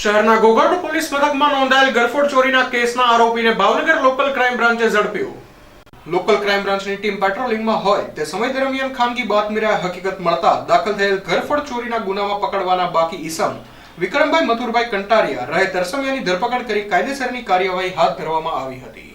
શહેરના ઘોઘાટ પોલીસ મથકમાં નોંધાયેલ ગરફોડ ચોરીના કેસના આરોપીને ભાવનગર લોકલ ક્રાઇમ બ્રાન્ચે ઝડપ્યો. લોકલ ક્રાઇમ બ્રાન્ચની ટીમ પેટ્રોલિંગમાં હોય તે સમય દરમિયાન ખાનગી બાતમીરા હકીકત મળતા દાખલ થયેલ ગરફોડ ચોરીના ગુનામાં પકડવાના બાકી ઈસમ વિક્રમભાઈ મથુરભાઈ કંટારિયા રહે તરસમિયાની ધરપકડ કરી કાયદેસરની કાર્યવાહી હાથ ધરવામાં આવી હતી.